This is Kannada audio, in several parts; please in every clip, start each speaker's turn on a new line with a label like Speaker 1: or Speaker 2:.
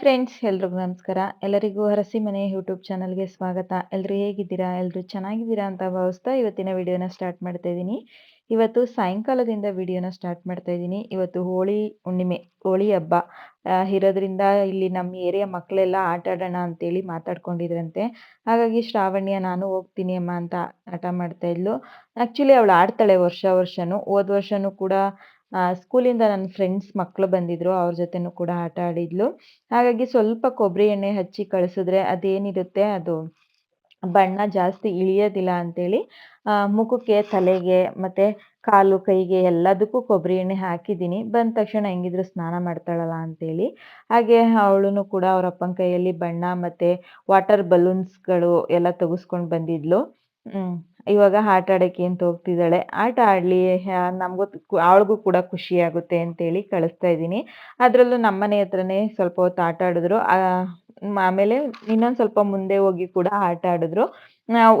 Speaker 1: ಫ್ರೆಂಡ್ಸ್ ಎಲ್ರಿಗೂ ನಮಸ್ಕಾರ. ಎಲ್ಲರಿಗೂ ಹರಸಿ ಮನೆ ಯೂಟ್ಯೂಬ್ ಚಾನಲ್ಗೆ ಸ್ವಾಗತ. ಎಲ್ಲರೂ ಹೇಗಿದ್ದೀರಾ? ಎಲ್ಲರೂ ಚೆನ್ನಾಗಿದ್ದೀರಾ ಅಂತ ಭಾವಿಸ್ತಾ ಇವತ್ತಿನ ವಿಡಿಯೋನ ಸ್ಟಾರ್ಟ್ ಮಾಡ್ತಾ ಇದ್ದೀನಿ. ಇವತ್ತು ಸಾಯಂಕಾಲದಿಂದ ವಿಡಿಯೋನ ಸ್ಟಾರ್ಟ್ ಮಾಡ್ತಾ ಇದ್ದೀನಿ. ಇವತ್ತು ಹೋಳಿ ಹುಣ್ಣಿಮೆ, ಹೋಳಿ ಹಬ್ಬ. ಇರೋದ್ರಿಂದ ಇಲ್ಲಿ ನಮ್ಮ ಏರಿಯಾ ಮಕ್ಕಳೆಲ್ಲ ಆಟ ಆಡೋಣ ಅಂತೇಳಿ ಮಾತಾಡ್ಕೊಂಡಿದ್ರಂತೆ. ಹಾಗಾಗಿ ಶ್ರಾವಣ್ಯ ನಾನು ಹೋಗ್ತೀನಿ ಅಮ್ಮ ಅಂತ ಆಟ ಮಾಡ್ತಾ ಇದ್ಲು. ಆ್ಯಕ್ಚುಲಿ ಅವಳು ಆಡ್ತಾಳೆ ವರ್ಷ ವರ್ಷನೂ. ಹೋದ ವರ್ಷನೂ ಕೂಡ ಸ್ಕೂಲಿಂದ ನನ್ನ ಫ್ರೆಂಡ್ಸ್ ಮಕ್ಕಳು ಬಂದಿದ್ರು, ಅವ್ರ ಜೊತೆನೂ ಕೂಡ ಆಟ ಆಡಿದ್ಲು. ಹಾಗಾಗಿ ಸ್ವಲ್ಪ ಕೊಬ್ಬರಿ ಎಣ್ಣೆ ಹಚ್ಚಿ ಕಳಿಸಿದ್ರೆ ಅದೇನಿರುತ್ತೆ, ಅದು ಬಣ್ಣ ಜಾಸ್ತಿ ಇಳಿಯೋದಿಲ್ಲ ಅಂತೇಳಿ ಮುಖಕ್ಕೆ, ತಲೆಗೆ ಮತ್ತೆ ಕಾಲು, ಕೈಗೆ ಎಲ್ಲದಕ್ಕೂ ಕೊಬ್ಬರಿ ಎಣ್ಣೆ ಹಾಕಿದ್ದೀನಿ. ಬಂದ ತಕ್ಷಣ ಹೆಂಗಿದ್ರು ಸ್ನಾನ ಮಾಡ್ತಾಳಲ್ಲ ಅಂತೇಳಿ. ಹಾಗೆ ಅವಳು ಕೂಡ ಅವ್ರ ಅಪ್ಪನ ಕೈಯಲ್ಲಿ ಬಣ್ಣ ಮತ್ತೆ ವಾಟರ್ ಬಲೂನ್ಸ್ಗಳು ಎಲ್ಲ ತೆಗೆಸ್ಕೊಂಡು ಬಂದಿದ್ಲು. ಇವಾಗ ಆಟ ಆಡಕ್ಕೆ ಅಂತ ಹೋಗ್ತಿದ್ದಾಳೆ? ಆಟ ಆಡ್ಲಿ ನಮಗೂ ಅವಳಿಗೂ ಕೂಡ ಖುಷಿ ಆಗುತ್ತೆ ಅಂತೇಳಿ ಕಳಿಸ್ತಾ ಇದ್ದೀನಿ. ಅದರಲ್ಲೂ ನಮ್ಮನೆ ಹತ್ರನೇ ಸ್ವಲ್ಪ ಹೊತ್ತು ಆಟ ಆಡಿದ್ರು. ಆಮೇಲೆ ಇನ್ನೊಂದು ಸ್ವಲ್ಪ ಮುಂದೆ ಹೋಗಿ ಕೂಡ ಆಟ ಆಡಿದ್ರು.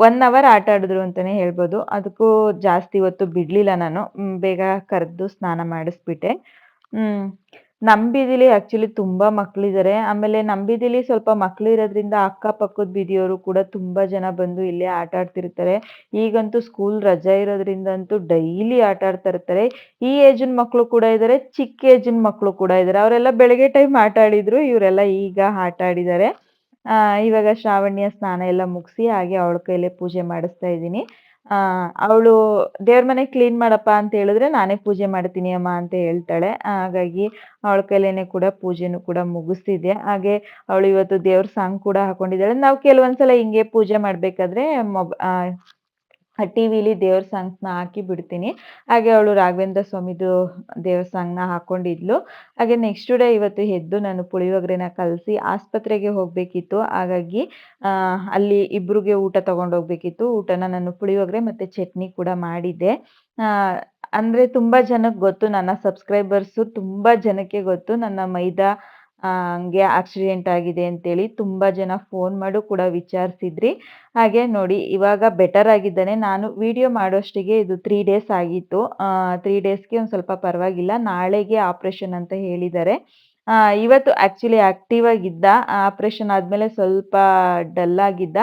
Speaker 1: ಒನ್ ಅವರ್ ಆಟ ಆಡಿದ್ರು ಅಂತಾನೆ ಹೇಳ್ಬೋದು. ಅದಕ್ಕೂ ಜಾಸ್ತಿ ಹೊತ್ತು ಬಿಡ್ಲಿಲ್ಲ ನಾನು. ಬೇಗ ಕರೆದು ಸ್ನಾನ ಮಾಡಿಸ್ಬಿಟ್ಟೆ. ಹ್ಮ್. ನಮ್ಮ ಬೀದಿಲಿ ಆಕ್ಚುಲಿ ತುಂಬಾ ಮಕ್ಳಿದ್ದಾರೆ ಆಮೇಲೆ ನಮ್ಮ ಬೀದಿಲಿ ಸ್ವಲ್ಪ ಮಕ್ಕಳು ಇರೋದ್ರಿಂದ ಅಕ್ಕಪಕ್ಕದ ಬೀದಿಯವರು ಕೂಡ ತುಂಬಾ ಜನ ಬಂದು ಇಲ್ಲೇ ಆಟ ಆಡ್ತಿರ್ತಾರೆ. ಈಗಂತೂ ಸ್ಕೂಲ್ ರಜಾ ಇರೋದ್ರಿಂದ ಅಂತೂ ಡೈಲಿ ಆಟ ಆಡ್ತಾ ಇರ್ತಾರೆ. ಈ ಏಜಿನ ಮಕ್ಕಳು ಕೂಡ ಇದ್ದಾರೆ ಚಿಕ್ಕ ಏಜಿನ ಮಕ್ಕಳು ಕೂಡ ಇದ್ದಾರೆ ಅವರೆಲ್ಲ ಬೆಳಗ್ಗೆ ಟೈಮ್ ಆಟ ಆಡಿದ್ರು, ಇವರೆಲ್ಲ ಈಗ ಆಟ ಆಡಿದ್ದಾರೆ. ಇವಾಗ ಶ್ರಾವಣ್ಯ ಸ್ನಾನ ಎಲ್ಲ ಮುಗಿಸಿ ಹಾಗೆ ಅವಳ ಕೈಲೇ ಪೂಜೆ ಮಾಡಿಸ್ತಾ ಇದ್ದೀನಿ. ಆ, ಅವಳು ದೇವ್ರ ಮನೆ ಕ್ಲೀನ್ ಮಾಡಪ್ಪ ಅಂತ ಹೇಳಿದ್ರೆ ನಾನೇ ಪೂಜೆ ಮಾಡ್ತೀನಿ ಅಮ್ಮ ಅಂತ ಹೇಳ್ತಾಳೆ. ಹಾಗಾಗಿ ಅವಳ ಕೈಲೇನೆ ಕೂಡ ಪೂಜೆನೂ ಕೂಡ ಮುಗಿಸ್ತಿದ್ದೆ. ಹಾಗೆ ಅವಳು ಇವತ್ತು ದೇವ್ರ ಸಾಂಗ್ ಕೂಡ ಹಾಕೊಂಡಿದ್ದಾಳೆ. ನಾವು ಕೆಲವೊಂದ್ಸಲ ಹಿಂಗೆ ಪೂಜೆ ಮಾಡ್ಬೇಕಾದ್ರೆ ಮೊಬ್ ಟಿ ವಿಲಿ ದೇವ್ರ ಸಾಂಗ್ಸ್ನ ಹಾಕಿ ಬಿಡ್ತೀನಿ. ಹಾಗೆ ಅವಳು ರಾಘವೇಂದ್ರ ಸ್ವಾಮಿದು ದೇವ್ರ ಸಾಂಗ್ನ ಹಾಕೊಂಡಿದ್ಲು. ಹಾಗೆ ನೆಕ್ಸ್ಟ್ ಡೇ ಇವತ್ತು ಎದ್ದು ನಾನು ಪುಳಿಯೋಗ್ರೆನ ಕಲಸಿ ಆಸ್ಪತ್ರೆಗೆ ಹೋಗಬೇಕಿತ್ತು. ಹಾಗಾಗಿ ಅಲ್ಲಿ ಇಬ್ರಿಗೆ ಊಟ ಹೋಗ್ಬೇಕಿತ್ತು. ಊಟನ ನಾನು ಪುಳಿಯೋಗ್ರೆ ಮತ್ತು ಚಟ್ನಿ ಕೂಡ ಮಾಡಿದ್ದೆ. ಅಂದರೆ ತುಂಬ ಜನಕ್ಕೆ ಗೊತ್ತು, ನನ್ನ ಸಬ್ಸ್ಕ್ರೈಬರ್ಸು ತುಂಬ ಜನಕ್ಕೆ ಗೊತ್ತು. ನನ್ನ ಮೈದಾ ಹಂಗೆ ಆಕ್ಸಿಡೆಂಟ್ ಆಗಿದೆ ಅಂತೇಳಿ ತುಂಬ ಜನ ಫೋನ್ ಮಾಡು ಕೂಡ ವಿಚಾರಿಸಿದ್ರಿ. ಹಾಗೆ ನೋಡಿ, ಇವಾಗ ಬೆಟರ್ ಆಗಿದ್ದಾನೆ. ನಾನು ವಿಡಿಯೋ ಮಾಡೋಷ್ಟಿಗೆ ಇದು ತ್ರೀ ಡೇಸ್ ಆಗಿತ್ತು. ತ್ರೀ ಡೇಸ್ಗೆ ಒಂದು ಸ್ವಲ್ಪ ಪರವಾಗಿಲ್ಲ. ನಾಳೆಗೆ ಆಪ್ರೇಷನ್ ಅಂತ ಹೇಳಿದ್ದಾರೆ. ಇವತ್ತು ಆ್ಯಕ್ಚುಲಿ ಆಕ್ಟಿವ್ ಆಗಿದ್ದ. ಆಪ್ರೇಷನ್ ಆದಮೇಲೆ ಸ್ವಲ್ಪ ಡಲ್ ಆಗಿದ್ದ.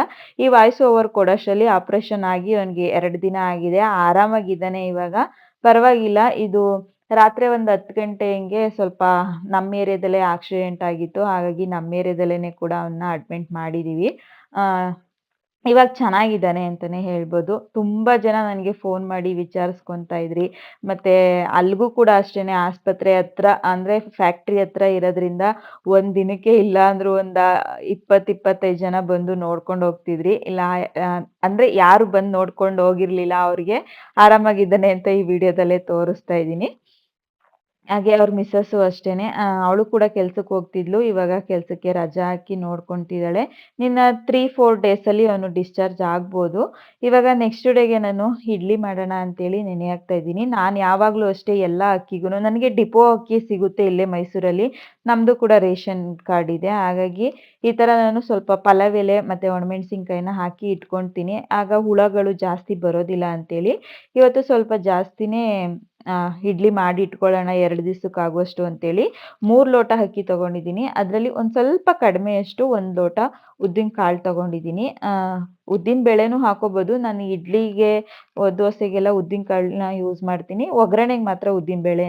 Speaker 1: ಈ ವಾಯ್ಸ್ ಓವರ್ ಕೊಡೋಷ್ಟರಲ್ಲಿ ಆಪ್ರೇಷನ್ ಆಗಿ ಅವನಿಗೆ ಎರಡು ದಿನ ಆಗಿದೆ. ಆರಾಮಾಗಿದ್ದಾನೆ ಇವಾಗ. ಪರವಾಗಿಲ್ಲ. ಇದು ರಾತ್ರಿ ಒಂದು ಹತ್ತು ಗಂಟೆ ಹಿಂಗೆ ಸ್ವಲ್ಪ ನಮ್ಮ ಏರಿಯಾದಲ್ಲೇ ಆಕ್ಸಿಡೆಂಟ್ ಆಗಿತ್ತು. ಹಾಗಾಗಿ ನಮ್ಮ ಏರಿಯಾದಲ್ಲೇ ಕೂಡ ಅವನ್ನ ಅಡ್ಮಿಟ್ ಮಾಡಿದ್ದೀವಿ ಇವಾಗ ಚೆನ್ನಾಗಿದ್ದಾನೆ ಅಂತಲೇ ಹೇಳ್ಬೋದು. ತುಂಬ ಜನ ನನಗೆ ಫೋನ್ ಮಾಡಿ ವಿಚಾರಿಸ್ಕೊತಾ ಇದ್ರಿ. ಮತ್ತೆ ಅಲ್ಲಿಗೂ ಕೂಡ ಅಷ್ಟೇ ಆಸ್ಪತ್ರೆ ಹತ್ರ, ಅಂದ್ರೆ ಫ್ಯಾಕ್ಟ್ರಿ ಹತ್ರ ಇರೋದ್ರಿಂದ ಒಂದ್ ದಿನಕ್ಕೆ ಇಲ್ಲ ಅಂದರೂ ಒಂದು ಇಪ್ಪತ್ತು ಇಪ್ಪತ್ತೈದು ಜನ ಬಂದು ನೋಡ್ಕೊಂಡು ಹೋಗ್ತಿದ್ರಿ. ಇಲ್ಲ ಅಂದ್ರೆ ಯಾರು ಬಂದು ನೋಡ್ಕೊಂಡು ಹೋಗಿರಲಿಲ್ಲ ಅವ್ರಿಗೆ. ಆರಾಮಾಗಿದ್ದಾನೆ ಅಂತ ಈ ವಿಡಿಯೋದಲ್ಲೇ ತೋರಿಸ್ತಾ ಇದ್ದೀನಿ. ಹಾಗೆ ಅವ್ರ ಮಿಸ್ಸಸ್ಸು ಅಷ್ಟೇನೆ. ಅವಳು ಕೂಡ ಕೆಲ್ಸಕ್ಕೆ ಹೋಗ್ತಿದ್ಲು. ಇವಾಗ ಕೆಲ್ಸಕ್ಕೆ ರಜಾ ಹಾಕಿ ನೋಡ್ಕೊಂತಿದ್ದಾಳೆ. ನಿನ್ನ ತ್ರೀ ಫೋರ್ ಡೇಸಲ್ಲಿ ಅವನು ಡಿಸ್ಚಾರ್ಜ್ ಆಗ್ಬೋದು. ಇವಾಗ ನೆಕ್ಸ್ಟ್ ಡೇಗೆ ನಾನು ಇಡ್ಲಿ ಮಾಡೋಣ ಅಂತೇಳಿ ನೆನೆ ಹಾಕ್ತಾ ಇದ್ದೀನಿ. ನಾನು ಯಾವಾಗಲೂ ಅಷ್ಟೇ ಎಲ್ಲ ಅಕ್ಕಿಗೂ ನನಗೆ ಡಿಪೋ ಅಕ್ಕಿ ಸಿಗುತ್ತೆ ಇಲ್ಲೇ ಮೈಸೂರಲ್ಲಿ. ನಮ್ಮದು ಕೂಡ ರೇಷನ್ ಕಾರ್ಡ್ ಇದೆ. ಹಾಗಾಗಿ ಈ ಥರ ನಾನು ಸ್ವಲ್ಪ ಪಲಾವ್ ಎಲೆ ಮತ್ತು ಒಣಮೆಣ್ಸಿನ್ಕಾಯಿನ ಹಾಕಿ ಇಟ್ಕೊಳ್ತೀನಿ. ಆಗ ಹುಳಗಳು ಜಾಸ್ತಿ ಬರೋದಿಲ್ಲ ಅಂತೇಳಿ. ಇವತ್ತು ಸ್ವಲ್ಪ ಜಾಸ್ತಿನೇ ಇಡ್ಲಿ ಮಾಡಿ ಇಟ್ಕೊಳ್ಳೋಣ ಎರಡು ದಿವಸಕ್ಕಾಗುವಷ್ಟು ಅಂತೇಳಿ ಮೂರು ಲೋಟ ಅಕ್ಕಿ ತೊಗೊಂಡಿದ್ದೀನಿ. ಅದರಲ್ಲಿ ಒಂದು ಸ್ವಲ್ಪ ಕಡಿಮೆಯಷ್ಟು ಒಂದು ಲೋಟ ಉದ್ದಿನ ಕಾಳು ತೊಗೊಂಡಿದ್ದೀನಿ. ಉದ್ದಿನ ಬೇಳೆನೂ ಹಾಕೋಬಹುದು ನಾನು ಇಡ್ಲಿಗೆ ದೋಸೆಗೆಲ್ಲ ಉದ್ದಿನ ಕಾಳನ್ನ ಯೂಸ್ ಮಾಡ್ತೀನಿ. ಒಗ್ಗರಣೆಗೆ ಮಾತ್ರ ಉದ್ದಿನ ಬೇಳೆ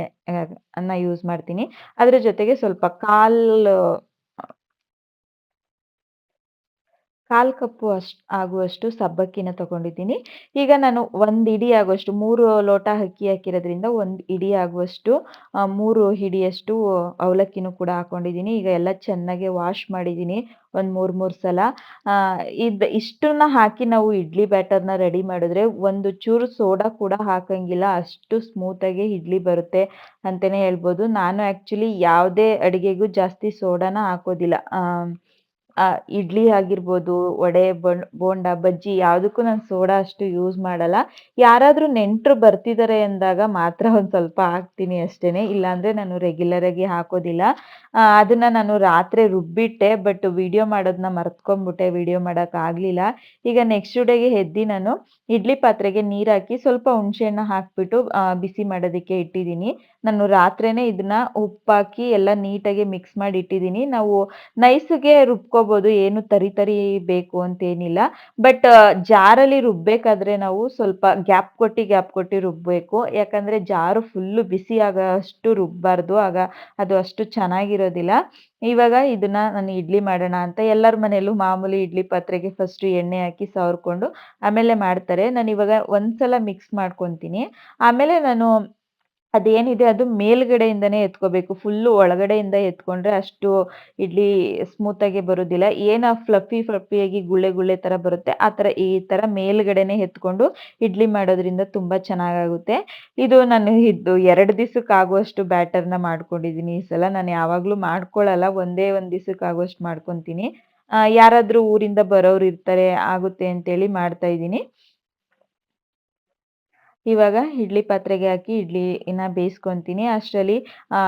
Speaker 1: ಅನ್ನ ಯೂಸ್ ಮಾಡ್ತೀನಿ. ಅದ್ರ ಜೊತೆಗೆ ಸ್ವಲ್ಪ ಕಾಲು ಕಾಲು ಕಪ್ಪು ಅಷ್ಟು ಆಗುವಷ್ಟು ಸಬ್ಬಕ್ಕಿನ ತಗೊಂಡಿದ್ದೀನಿ. ಈಗ ನಾನು ಒಂದು ಇಡಿ ಆಗುವಷ್ಟು, ಮೂರು ಲೋಟ ಅಕ್ಕಿ ಹಾಕಿರೋದ್ರಿಂದ ಒಂದು ಇಡಿ ಆಗುವಷ್ಟು ಮೂರು ಹಿಡಿಯಷ್ಟು ಅವಲಕ್ಕಿನೂ ಕೂಡ ಹಾಕೊಂಡಿದ್ದೀನಿ. ಈಗ ಎಲ್ಲ ಚೆನ್ನಾಗಿ ವಾಶ್ ಮಾಡಿದ್ದೀನಿ ಒಂದು ಮೂರು ಮೂರು ಸಲ. ಇದು ಇಷ್ಟನ್ನ ಹಾಕಿ ನಾವು ಇಡ್ಲಿ ಬ್ಯಾಟರ್ನ ರೆಡಿ ಮಾಡಿದ್ರೆ ಒಂದು ಚೂರು ಸೋಡಾ ಕೂಡ ಹಾಕಂಗಿಲ್ಲ. ಅಷ್ಟು ಸ್ಮೂತಾಗಿ ಇಡ್ಲಿ ಬರುತ್ತೆ ಅಂತಲೇ ಹೇಳ್ಬೋದು. ನಾನು ಆ್ಯಕ್ಚುಲಿ ಯಾವುದೇ ಅಡುಗೆಗೂ ಜಾಸ್ತಿ ಸೋಡಾನ ಹಾಕೋದಿಲ್ಲ. ಇಡ್ಲಿ ಆಗಿರ್ಬೋದು, ವಡೆ, ಬಣ್ ಬೋಂಡ, ಬಜ್ಜಿ ಯಾವುದಕ್ಕೂ ನಾನು ಸೋಡಾ ಅಷ್ಟು ಯೂಸ್ ಮಾಡಲ್ಲ. ಯಾರಾದ್ರೂ ನೆಂಟರು ಬರ್ತಿದ್ದಾರೆ ಅಂದಾಗ ಮಾತ್ರ ಒಂದ್ ಸ್ವಲ್ಪ ಹಾಕ್ತೀನಿ ಅಷ್ಟೇನೆ. ಇಲ್ಲಾಂದ್ರೆ ನಾನು ರೆಗ್ಯುಲರ್ ಆಗಿ ಹಾಕೋದಿಲ್ಲ. ಆ ಅದನ್ನ ನಾನು ರಾತ್ರಿ ರುಬ್ಬಿಟ್ಟೆ. ಬಟ್ ವಿಡಿಯೋ ಮಾಡೋದನ್ನ ಮರ್ತ್ಕೊಂಡ್ಬಿಟ್ಟೆ. ವಿಡಿಯೋ ಆಗಲಿಲ್ಲ ಈಗ ನೆಕ್ಸ್ಟ್ ಡೇಗೆ ಎದ್ದು ನಾನು ಇಡ್ಲಿ ಪಾತ್ರೆಗೆ ನೀರ್ ಹಾಕಿ ಸ್ವಲ್ಪ ಹುಣಸೆ ಹಣ್ಣು ಹಾಕ್ಬಿಟ್ಟು ಆ ಬಿಸಿ ಮಾಡೋದಕ್ಕೆ ಇಟ್ಟಿದ್ದೀನಿ. ನಾನು ರಾತ್ರಿನೇ ಇದನ್ನ ಉಪ್ಪಾಕಿ ಎಲ್ಲ ನೀಟಾಗಿ ಮಿಕ್ಸ್ ಮಾಡಿ ಇಟ್ಟಿದ್ದೀನಿ. ನಾವು ನೈಸ್‌ಗೆ ರುಬ್ಕೋಬಹುದು. ಏನು ತರಿ ತರಿ ಬೇಕು ಅಂತೇನಿಲ್ಲ. ಬಟ್ ಜಾರಲ್ಲಿ ರುಬ್ಬೇಕಾದ್ರೆ ನಾವು ಸ್ವಲ್ಪ ಗ್ಯಾಪ್ ಕೊಟ್ಟಿ, ಗ್ಯಾಪ್ ಕೊಟ್ಟಿ ರುಬ್ಬಬೇಕು ಯಾಕಂದ್ರೆ ಜಾರು ಫುಲ್ಲು ಬಿಸಿ ಆಗೋಷ್ಟು ರುಬ್ಬಾರ್ದು. ಆಗ ಅದು ಅಷ್ಟು ಚೆನ್ನಾಗಿರೋದಿಲ್ಲ. ಇವಾಗ ಇದನ್ನ ನಾನು ಇಡ್ಲಿ ಮಾಡೋಣ ಅಂತ ಎಲ್ಲರ ಮನೆಯಲ್ಲೂ ಮಾಮೂಲಿ ಇಡ್ಲಿ ಪಾತ್ರೆಗೆ ಫಸ್ಟ್ ಎಣ್ಣೆ ಹಾಕಿ ಸವರ್ಕೊಂಡು ಆಮೇಲೆ ಮಾಡ್ತಾರೆ. ನಾನು ಇವಾಗ ಒಂದ್ಸಲ ಮಿಕ್ಸ್ ಮಾಡ್ಕೊತೀನಿ ಆಮೇಲೆ ನಾನು ಅದೇನಿದೆ ಅದು ಮೇಲ್ಗಡೆಯಿಂದನೇ ಎತ್ಕೋಬೇಕು. ಫುಲ್ಲು ಒಳಗಡೆಯಿಂದ ಎತ್ಕೊಂಡ್ರೆ ಅಷ್ಟು ಇಡ್ಲಿ ಸ್ಮೂತಾಗಿ ಬರೋದಿಲ್ಲ. ಏನ ಫ್ಲಫಿ ಫ್ಲಫಿಯಾಗಿ ಗುಳ್ಳೆ ಗುಳ್ಳೆ ತರ ಬರುತ್ತೆ, ಆ ತರ ಈ ತರ ಮೇಲ್ಗಡೆನೆ ಎತ್ಕೊಂಡು ಇಡ್ಲಿ ಮಾಡೋದ್ರಿಂದ ತುಂಬಾ ಚೆನ್ನಾಗಾಗುತ್ತೆ. ಇದು ನಾನು ಇದು ಎರಡು ದಿವಸಕ್ಕಾಗುವಷ್ಟು ಬ್ಯಾಟರ್‌ನ ಮಾಡ್ಕೊಂಡಿದ್ದೀನಿ ಈ ಸಲ. ನಾನು ಯಾವಾಗ್ಲೂ ಮಾಡ್ಕೊಳ್ಳಲ್ಲ ಒಂದೇ ಒಂದ್ ದಿವಸಕ್ಕಾಗುವಷ್ಟು ಮಾಡ್ಕೊತೀನಿ ಯಾರಾದರೂ ಯಾರಾದ್ರೂ ಊರಿಂದ ಬರೋರು ಇರ್ತಾರೆ, ಆಗುತ್ತೆ ಅಂತೇಳಿ ಮಾಡ್ತಾ ಇದ್ದೀನಿ. ಇವಾಗ ಇಡ್ಲಿ ಪಾತ್ರೆಗೆ ಹಾಕಿ ಇಡ್ಲಿನ ಬೇಯಿಸ್ಕೊಂತೀನಿ. ಅಷ್ಟರಲ್ಲಿ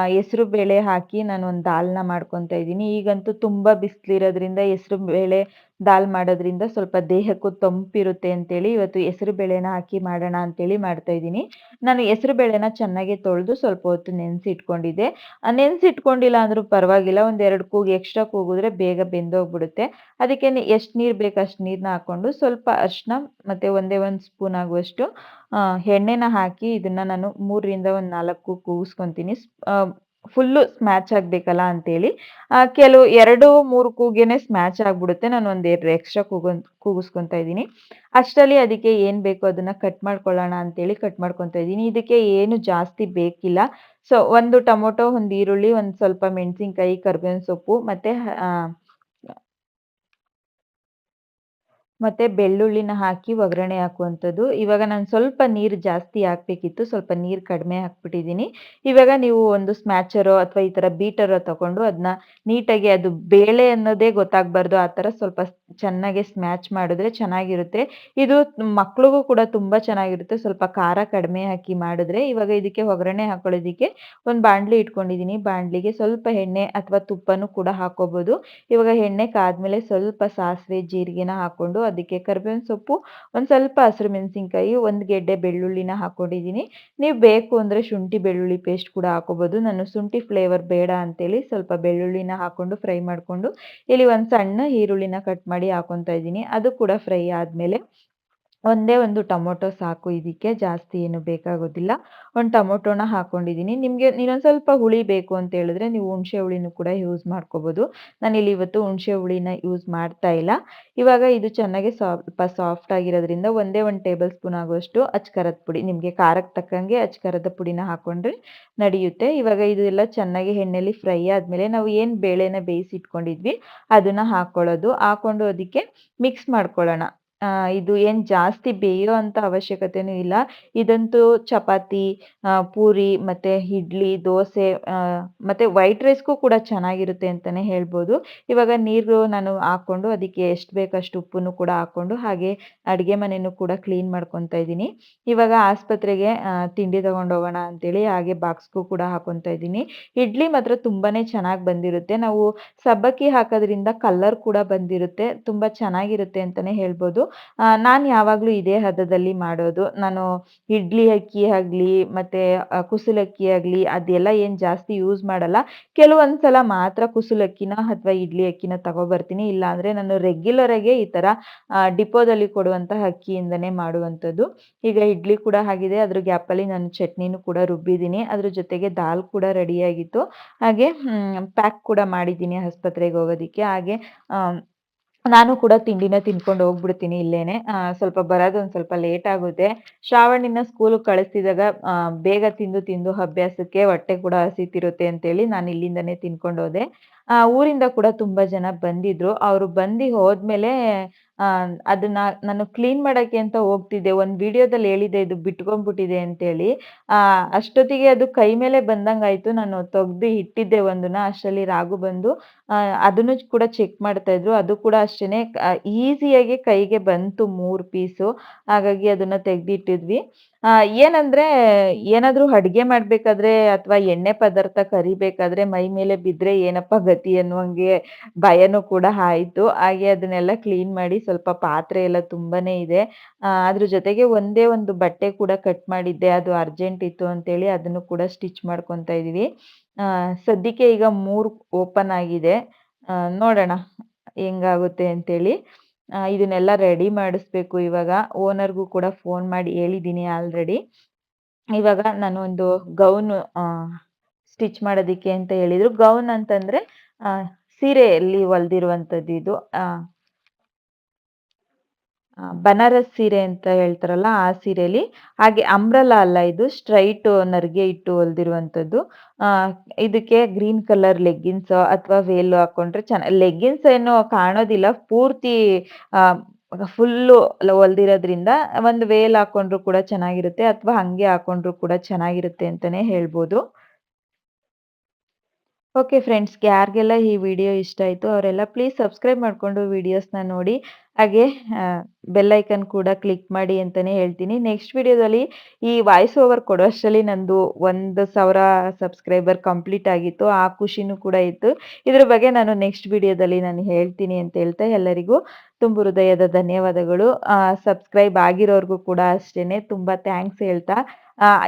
Speaker 1: ಹೆಸರು ಬೇಳೆ ಹಾಕಿ ನಾನು ಒಂದು ದಾಲ್‌ನ ಮಾಡ್ಕೊತಾ ಇದ್ದೀನಿ. ಈಗಂತೂ ತುಂಬಾ ಬಿಸಿಲಿರೋದ್ರಿಂದ ಹೆಸರು ಬೇಳೆ ದಾಲ್ ಮಾಡೋದ್ರಿಂದ ಸ್ವಲ್ಪ ದೇಹಕ್ಕೂ ತಂಪಿರುತ್ತೆ ಅಂತೇಳಿ ಇವತ್ತು ಹೆಸರು ಬೇಳೆನ ಹಾಕಿ ಮಾಡೋಣ ಅಂತೇಳಿ ಮಾಡ್ತಾ ಇದ್ದೀನಿ. ನಾನು ಹೆಸರು ಬೇಳೆನ ಚೆನ್ನಾಗಿ ತೊಳೆದು ಸ್ವಲ್ಪ ಹೊತ್ತು ನೆನೆಸಿಟ್ಕೊಂಡಿದ್ದೆ. ನೆನೆಸಿಟ್ಕೊಂಡಿಲ್ಲ ಅಂದರೂ ಪರವಾಗಿಲ್ಲ. ಒಂದ್ ಎರಡು ಕೂಗು ಎಕ್ಸ್ಟ್ರಾ ಕೂಗಿದ್ರೆ ಬೇಗ ಬೆಂದೋಗ್ಬಿಡುತ್ತೆ. ಅದಕ್ಕೆ ಎಷ್ಟು ನೀರು ಬೇಕು ಅಷ್ಟು ನೀರನ್ನ ಹಾಕ್ಕೊಂಡು ಸ್ವಲ್ಪ ಅರಿಶಿನ ಮತ್ತು ಒಂದೇ ಒಂದು ಸ್ಪೂನ್ ಆಗುವಷ್ಟು ಎಣ್ಣೆನ ಹಾಕಿ ಇದನ್ನು ನಾನು ಮೂರರಿಂದ ಒಂದು ನಾಲ್ಕು ಕೂಗಿಸ್ಕೊಂತೀನಿ. ಫುಲ್ಲು ಸ್ಮ್ಯಾಚ್ ಆಗಬೇಕಲ್ಲ ಅಂತೇಳಿ. ಕೆಲವು ಎರಡು ಮೂರು ಕೂಗೇನೆ ಸ್ಮ್ಯಾಚ್ ಆಗ್ಬಿಡುತ್ತೆ. ನಾನು ಒಂದು ಎರಡು ಎಕ್ಸ್ಟ್ರಾ ಕೂಗ ಕೂಗಿಸ್ಕೊತಾ ಇದ್ದೀನಿ. ಅಷ್ಟರಲ್ಲಿ ಅದಕ್ಕೆ ಏನು ಬೇಕೋ ಅದನ್ನ ಕಟ್ ಮಾಡ್ಕೊಳ್ಳೋಣ ಅಂತೇಳಿ ಕಟ್ ಮಾಡ್ಕೊತಾ ಇದ್ದೀನಿ. ಇದಕ್ಕೆ ಏನು ಜಾಸ್ತಿ ಬೇಕಿಲ್ಲ. ಸೊ ಒಂದು ಟೊಮೊಟೊ, ಒಂದು ಈರುಳ್ಳಿ, ಒಂದು ಸ್ವಲ್ಪ ಮೆಣಸಿನ್ಕಾಯಿ ಕರ್ಬೇವಿನ ಸೊಪ್ಪು ಮತ್ತೆ ಮತ್ತೆ ಬೆಳ್ಳುಳ್ಳಿನ ಹಾಕಿ ಒಗ್ಗರಣೆ ಹಾಕುವಂಥದ್ದು. ಇವಾಗ ನಾನು ಸ್ವಲ್ಪ ನೀರು ಜಾಸ್ತಿ ಹಾಕ್ಬೇಕಿತ್ತು. ಸ್ವಲ್ಪ ನೀರು ಕಡಿಮೆ ಹಾಕ್ಬಿಟ್ಟಿದ್ದೀನಿ. ಇವಾಗ ನೀವು ಒಂದು ಸ್ಮ್ಯಾಚರೋ ಅಥವಾ ಈ ಥರ ಬೀಟರೋ ತಗೊಂಡು ಅದನ್ನ ನೀಟಾಗಿ ಅದು ಬೇಳೆ ಅನ್ನೋದೇ ಗೊತ್ತಾಗಬಾರ್ದು. ಆ ತರ ಸ್ವಲ್ಪ ಚೆನ್ನಾಗಿ ಸ್ಮ್ಯಾಚ್ ಮಾಡಿದ್ರೆ ಚೆನ್ನಾಗಿರುತ್ತೆ. ಇದು ಮಕ್ಳಿಗೂ ಕೂಡ ತುಂಬಾ ಚೆನ್ನಾಗಿರುತ್ತೆ. ಸ್ವಲ್ಪ ಖಾರ ಕಡಿಮೆ ಹಾಕಿ ಮಾಡಿದ್ರೆ. ಇವಾಗ ಇದಕ್ಕೆ ಒಗ್ಗರಣೆ ಹಾಕೊಳ್ಳೋದಿಕ್ಕೆ ಒಂದು ಬಾಂಡ್ಲಿ ಇಟ್ಕೊಂಡಿದ್ದೀನಿ. ಬಾಣಲಿಗೆ ಸ್ವಲ್ಪ ಎಣ್ಣೆ ಅಥವಾ ತುಪ್ಪನೂ ಕೂಡ ಹಾಕೋಬಹುದು. ಇವಾಗ ಎಣ್ಣೆ ಕಾದ್ಮೇಲೆ ಸ್ವಲ್ಪ ಸಾಸಿವೆ, ಜೀರಿಗೆನ ಹಾಕೊಂಡು ಅದಕ್ಕೆ ಕರ್ಬೇವಿನ ಸೊಪ್ಪು, ಒಂದು ಸ್ವಲ್ಪ ಹಸಿರು ಮೆಣಸಿನಕಾಯಿ, ಒಂದು ಗೆಡ್ಡೆ ಬೆಳ್ಳುಳ್ಳಿನ ಹಾಕೊಂಡಿದ್ದೀನಿ. ನೀವು ಬೇಕು ಅಂದರೆ ಶುಂಠಿ ಬೆಳ್ಳುಳ್ಳಿ ಪೇಸ್ಟ್ ಕೂಡ ಹಾಕೋಬೋದು ನಾನು ಶುಂಠಿ ಫ್ಲೇವರ್ ಬೇಡ ಅಂತೇಳಿ ಸ್ವಲ್ಪ ಬೆಳ್ಳುಳ್ಳಿನ ಹಾಕೊಂಡು ಫ್ರೈ ಮಾಡಿಕೊಂಡು ಇಲ್ಲಿ ಒಂದು ಸಣ್ಣ ಈರುಳ್ಳಿನ ಕಟ್ ಮಾಡಿ ಹಾಕೊತಾ ಇದ್ದೀನಿ. ಅದು ಕೂಡ ಫ್ರೈ ಆದಮೇಲೆ ಒಂದೇ ಒಂದು ಟೊಮೊಟೊ ಸಾಕು, ಇದಕ್ಕೆ ಜಾಸ್ತಿ ಏನು ಬೇಕಾಗೋದಿಲ್ಲ. ಒಂದು ಟೊಮೊಟೊನ ಹಾಕೊಂಡಿದ್ದೀನಿ. ನಿಮಗೆ ಇನ್ನೊಂದು ಸ್ವಲ್ಪ ಹುಳಿ ಬೇಕು ಅಂತ ಹೇಳಿದ್ರೆ ನೀವು ಹುಣಸೆ ಹುಳಿನೂ ಕೂಡ ಯೂಸ್ ಮಾಡ್ಕೋಬಹುದು. ನಾನಿಲ್ಲಿ ಇವತ್ತು ಹುಣಸೆ ಹುಳಿನ ಯೂಸ್ ಮಾಡ್ತಾ ಇಲ್ಲ. ಇವಾಗ ಇದು ಚೆನ್ನಾಗಿ ಸ್ವಲ್ಪ ಸಾಫ್ಟ್ ಆಗಿರೋದ್ರಿಂದ ಒಂದೇ ಒಂದು ಟೇಬಲ್ ಸ್ಪೂನ್ ಆಗುವಷ್ಟು ಅಚ್ಕರದ ಪುಡಿ, ನಿಮಗೆ ಖಾರಕ್ಕೆ ತಕ್ಕಂಗೆ ಅಚ್ಕರದ ಪುಡಿನ ಹಾಕೊಂಡ್ರೆ ನಡೆಯುತ್ತೆ. ಇವಾಗ ಇದು ಎಲ್ಲ ಚೆನ್ನಾಗಿ ಎಣ್ಣೆಲಿ ಫ್ರೈ ಆದಮೇಲೆ ನಾವು ಏನು ಬೇಳೆನ ಬೇಯಿಸಿ ಇಟ್ಕೊಂಡಿದ್ವಿ ಅದನ್ನ ಹಾಕೊಳ್ಳೋದು. ಹಾಕೊಂಡು ಅದಕ್ಕೆ ಮಿಕ್ಸ್ ಮಾಡ್ಕೊಳ್ಳೋಣ. ಇದು ಏನ್ ಜಾಸ್ತಿ ಬೇಯೋ ಅಂತ ಅವಶ್ಯಕತೆನೂ ಇಲ್ಲ. ಇದಂತೂ ಚಪಾತಿ, ಪೂರಿ ಮತ್ತೆ ಇಡ್ಲಿ, ದೋಸೆ ಮತ್ತೆ ವೈಟ್ ರೈಸ್‌ಗೂ ಕೂಡ ಚೆನ್ನಾಗಿರುತ್ತೆ ಅಂತಾನೆ ಹೇಳ್ಬೋದು. ಇವಾಗ ನೀರು ನಾನು ಹಾಕೊಂಡು ಅದಕ್ಕೆ ಎಷ್ಟು ಬೇಕಷ್ಟು ಉಪ್ಪನ್ನು ಕೂಡ ಹಾಕೊಂಡು ಹಾಗೆ ಅಡುಗೆ ಮನೆನೂ ಕೂಡ ಕ್ಲೀನ್ ಮಾಡ್ಕೊತಾ ಇದ್ದೀನಿ. ಇವಾಗ ಆಸ್ಪತ್ರೆಗೆ ತಿಂಡಿ ತಗೊಂಡು ಹೋಗೋಣ ಅಂತೇಳಿ ಹಾಗೆ ಬಾಕ್ಸ್‌ಗೂ ಕೂಡ ಹಾಕೊತಾ ಇದ್ದೀನಿ. ಇಡ್ಲಿ ಮಾತ್ರ ತುಂಬಾನೇ ಚೆನ್ನಾಗಿ ಬಂದಿರುತ್ತೆ. ನಾವು ಸಬ್ಬಕ್ಕಿ ಹಾಕೋದ್ರಿಂದ ಕಲರ್ ಕೂಡ ಬಂದಿರುತ್ತೆ. ತುಂಬಾ ಚೆನ್ನಾಗಿರುತ್ತೆ ಅಂತಾನೆ ಹೇಳ್ಬೋದು. ನಾನು ಯಾವಾಗಲೂ ಇದೇ ಹದದಲ್ಲಿ ಮಾಡೋದು. ನಾನು ಇಡ್ಲಿ ಅಕ್ಕಿ ಆಗಲಿ, ಮತ್ತೆ ಕುಸುಲಕ್ಕಿ ಆಗಲಿ, ಅದೆಲ್ಲ ಏನು ಜಾಸ್ತಿ ಯೂಸ್ ಮಾಡಲ್ಲ. ಕೆಲವೊಂದು ಸಲ ಮಾತ್ರ ಕುಸುಲಕ್ಕಿನ ಅಥವಾ ಇಡ್ಲಿ ಅಕ್ಕಿನ ತಗೋಬರ್ತೀನಿ. ಇಲ್ಲಾಂದರೆ ನಾನು ರೆಗ್ಯುಲರ್ ಆಗಿ ಈ ತರ ಡಿಪೋದಲ್ಲಿ ಕೊಡುವಂತಹ ಅಕ್ಕಿಯಿಂದನೇ ಮಾಡುವಂಥದ್ದು. ಈಗ ಇಡ್ಲಿ ಕೂಡ ಆಗಿದೆ. ಅದ್ರ ಗ್ಯಾಪಲ್ಲಿ ನಾನು ಚಟ್ನಿನೂ ಕೂಡ ರುಬ್ಬಿದ್ದೀನಿ. ಅದ್ರ ಜೊತೆಗೆ ದಾಲ್ ಕೂಡ ರೆಡಿಯಾಗಿತ್ತು. ಹಾಗೆ ಪ್ಯಾಕ್ ಕೂಡ ಮಾಡಿದ್ದೀನಿ ಆಸ್ಪತ್ರೆಗೆ ಹೋಗೋದಿಕ್ಕೆ. ಹಾಗೆ ನಾನು ಕೂಡ ತಿಂಡಿನ ತಿನ್ಕೊಂಡು ಹೋಗ್ಬಿಡ್ತೀನಿ ಇಲ್ಲೇನೆ. ಸ್ವಲ್ಪ ಬರೋದು ಒಂದು ಸ್ವಲ್ಪ ಲೇಟ್ ಆಗುತ್ತೆ. ಶ್ರಾವಣಿನ ಸ್ಕೂಲ್ ಕಳಿಸ್ತಿದ್ದಾಗ ಬೇಗ ತಿಂದು ತಿಂದು ಅಭ್ಯಾಸಕ್ಕೆ ಹೊಟ್ಟೆ ಕೂಡ ಹಸಿತಿರುತ್ತೆ ಅಂತೇಳಿ ನಾನು ಇಲ್ಲಿಂದನೇ ತಿನ್ಕೊಂಡು ಹೋದೆ. ಆ, ಊರಿಂದ ಕೂಡ ತುಂಬಾ ಜನ ಬಂದಿದ್ರು. ಅವ್ರು ಬಂದಿ ಹೋದ್ಮೇಲೆ, ಆ, ಅದನ್ನ ನಾನು ಕ್ಲೀನ್ ಮಾಡಕ್ಕೆ ಅಂತ ಹೋಗ್ತಿದ್ದೆ. ಒಂದ್ ವಿಡಿಯೋದಲ್ಲಿ ಹೇಳಿದೆ ಇದು ಬಿಟ್ಕೊಂಡ್ಬಿಟ್ಟಿದೆ ಅಂತೇಳಿ. ಆ, ಅಷ್ಟೊತ್ತಿಗೆ ಅದು ಕೈ ಮೇಲೆ ಬಂದಂಗಾಯ್ತು. ನಾನು ತೆಗ್ದು ಇಟ್ಟಿದ್ದೆ ಒಂದನ್ನ. ಅಷ್ಟರಲ್ಲಿ ರಾಗು ಬಂದು ಆ, ಅದನ್ನು ಕೂಡ ಚೆಕ್ ಮಾಡ್ತಾ ಇದ್ರು. ಅದು ಕೂಡ ಅಷ್ಟೇನೆ ಈಸಿಯಾಗಿ ಕೈಗೆ ಬಂತು ಮೂರು ಪೀಸು. ಹಾಗಾಗಿ ಅದನ್ನ ತೆಗ್ದಿಟ್ಟಿದ್ವಿ. ಏನಂದ್ರೆ ಏನಾದ್ರೂ ಅಡ್ಗೆ ಮಾಡ್ಬೇಕಾದ್ರೆ ಅಥವಾ ಎಣ್ಣೆ ಪದಾರ್ಥ ಕರಿಬೇಕಾದ್ರೆ ಮೈ ಮೇಲೆ ಬಿದ್ರೆ ಏನಪ್ಪಾ ಗತಿ ಅನ್ನುವಂಗೆ ಭಯನೂ ಕೂಡ ಆಯ್ತು. ಹಾಗೆ ಅದನ್ನೆಲ್ಲ ಕ್ಲೀನ್ ಮಾಡಿ ಸ್ವಲ್ಪ ಪಾತ್ರೆ ಎಲ್ಲ ತುಂಬಾನೇ ಇದೆ. ಆ, ಅದ್ರ ಜೊತೆಗೆ ಒಂದೇ ಒಂದು ಬಟ್ಟೆ ಕೂಡ ಕಟ್ ಮಾಡಿದ್ದೆ. ಅದು ಅರ್ಜೆಂಟ್ ಇತ್ತು ಅಂತೇಳಿ ಅದನ್ನು ಕೂಡ ಸ್ಟಿಚ್ ಮಾಡ್ಕೊಂತಾ ಇದೀವಿ. ಸದ್ಯಕ್ಕೆ ಈಗ ಮೂರು ಓಪನ್ ಆಗಿದೆ. ಆ, ನೋಡೋಣ ಹೆಂಗಾಗುತ್ತೆ ಅಂತೇಳಿ. ಇದನ್ನೆಲ್ಲ ರೆಡಿ ಮಾಡಿಸ್ಬೇಕು ಇವಾಗ. ಓನರ್‌ಗೂ ಕೂಡ ಫೋನ್ ಮಾಡಿ ಹೇಳಿದ್ದೀನಿ ಆಲ್ರೆಡಿ. ಇವಾಗ ನಾನು ಒಂದು ಗೌನ್ ಸ್ಟಿಚ್ ಮಾಡೋದಿಕ್ಕೆ ಅಂತ ಹೇಳಿದ್ರು. ಗೌನ್ ಅಂತಂದ್ರೆ ಸೀರೆಯಲ್ಲಿ ಹೊಲ್ದಿರುವಂತದ್ದು ಇದು. ಆ, ಬನಾರಸ್ ಸೀರೆ ಅಂತ ಹೇಳ್ತಾರಲ್ಲ ಆ ಸೀರೆಲಿ. ಹಾಗೆ ಅಂಬ್ರಲ್ಲ ಅಲ್ಲ ಇದು, ಸ್ಟ್ರೈಟ್ ನರ್ಗೆ ಇಟ್ಟು ಹೊಲ್ದಿರುವಂಥದ್ದು ಇದಕ್ಕೆ ಗ್ರೀನ್ ಕಲರ್ ಲೆಗ್ಗಿನ್ಸ್ ಅಥವಾ ವೇಲ್ ಹಾಕೊಂಡ್ರೆ ಚೆನ್ನ, ಲೆಗ್ಗಿನ್ಸ್ ಏನು ಕಾಣೋದಿಲ್ಲ. ಪೂರ್ತಿ ಫುಲ್ಲು ಹೊಲ್ದಿರೋದ್ರಿಂದ ಒಂದು ವೇಲ್ ಹಾಕೊಂಡ್ರು ಕೂಡ ಚೆನ್ನಾಗಿರುತ್ತೆ ಅಥವಾ ಹಂಗೆ ಹಾಕೊಂಡ್ರು ಕೂಡ ಚೆನ್ನಾಗಿರುತ್ತೆ ಅಂತಾನೆ ಹೇಳ್ಬೋದು. ಓಕೆ ಫ್ರೆಂಡ್ಸ್, ಯಾರಿಗೆಲ್ಲ ಈ ವಿಡಿಯೋ ಇಷ್ಟ ಆಯಿತು ಅವರೆಲ್ಲ ಪ್ಲೀಸ್ ಸಬ್ಸ್ಕ್ರೈಬ್ ಮಾಡ್ಕೊಂಡು ವಿಡಿಯೋಸ್‌ನ ನೋಡಿ. ಹಾಗೆ, ಆ ಬೆಲ್ ಐಕಾನ್ ಕೂಡ ಕ್ಲಿಕ್ ಮಾಡಿ ಅಂತಾನೆ ಹೇಳ್ತೀನಿ. ನೆಕ್ಸ್ಟ್ ವಿಡಿಯೋದಲ್ಲಿ ಈ ವಾಯ್ಸ್ ಓವರ್ ಕೊಡೋಷ್ಟರಲ್ಲಿ ನಂದು 1000 ಸಬ್ಸ್ಕ್ರೈಬರ್ ಕಂಪ್ಲೀಟ್ ಆಗಿತ್ತು. ಆ ಖುಷಿನೂ ಕೂಡ ಇತ್ತು. ಇದ್ರ ಬಗ್ಗೆ ನಾನು ನೆಕ್ಸ್ಟ್ ವಿಡಿಯೋದಲ್ಲಿ ನಾನು ಹೇಳ್ತೀನಿ ಅಂತ ಹೇಳ್ತಾ ಎಲ್ಲರಿಗೂ ತುಂಬ ಹೃದಯದ ಧನ್ಯವಾದಗಳು. ಸಬ್ಸ್ಕ್ರೈಬ್ ಆಗಿರೋರ್ಗೂ ಕೂಡ ಅಷ್ಟೇನೆ ತುಂಬಾ ಥ್ಯಾಂಕ್ಸ್ ಹೇಳ್ತಾ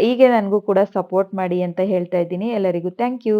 Speaker 1: ಹೀಗೆ ನನಗೂ ಕೂಡ ಸಪೋರ್ಟ್ ಮಾಡಿ ಅಂತ ಹೇಳ್ತಾ ಇದ್ದೀನಿ. ಎಲ್ಲರಿಗೂ ಥ್ಯಾಂಕ್ ಯು.